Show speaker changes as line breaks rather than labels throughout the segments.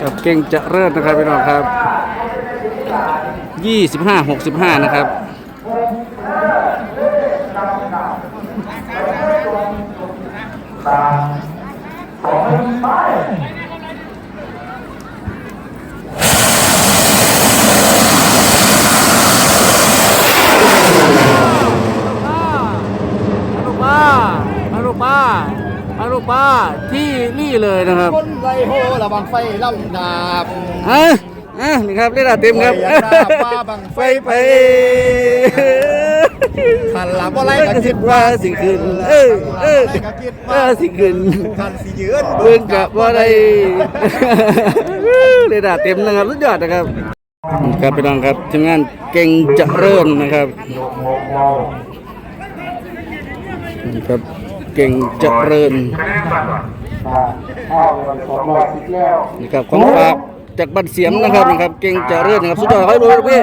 ครับเก่งจะเริญนะครับพี่น้องครับยี่สิบห้าหกสิบห้านะครับมาลูกป้ามาลูกป้า มาลูกป้าที่นี่เลยนะครับ
คนไรโหระวังไฟล่ำดาบ
อะอะนี่ครับเล่นอาเต็มครับ
ไฟอยากได้ว่าบังไฟ
ไป
ขันหลับอะไรก็คิด
ว่าสิขึ้นเออเออ
ก็คิด
เอ
ว่า
อสิขึ้น
ขันสิยืน
เบิ่งกับว่าได้เล่นอาเต็มนะครับสุดยอดนะครับครับพี่น้องครับทีมงานเก่งเจริญนะครับนี่ครับ เก่งเจริญนี่ครับของฝากจากบันเสียมนะครับนะครับ เก่งเจริญนะครับสุดยอดครับดูนะพี่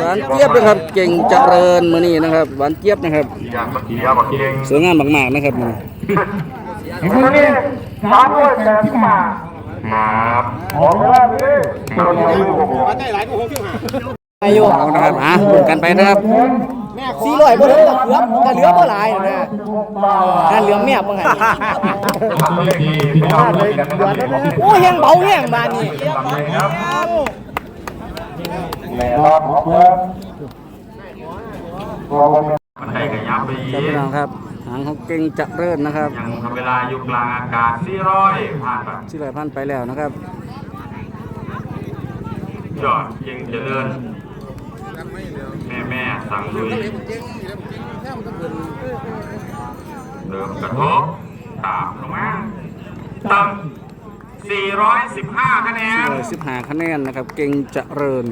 หวานเจี๊ยบนะครับ เก่งเจริญมือนี้นะครับหวานเจี๊ยบนะครับ
อย่างเมื่อกี้เอาบักเอง
สวยงามมากๆนะครับมื้อนี้
มือนี่สามร้อยแปดสิบบาทครับของแรกนี่ตัวนี้ผม
อายุ
เอานะครับอะลุ้นกันไปนะครับ
สี่ร้อยบ่ถึงกับเหลือกับเหลือบ่หลายนะนั่นเหลือเมียบ่ไง
ทำเลขดีพี่น้องเลยกันนะครับ
โอ้แห้งเบาแห้งบานนี่
ทำเลขครับแม่รอดของเพิ่มมันให้กันยับไป
ครับ
อี
พี่
ก
น้องครับหางของเก่งเจริญนะครับ
ยังทำเวลาอยู่กลางอากาศ400ผ่านไป
ชื่อไรพันไปแล้วนะครับ
ยอดยังเจริญแม่แม่ๆ สั่งลุยเริ่มกระทบตามลงมาต่ำ415 คะแนน
415คะแนนนะครับ เก่งเจริญ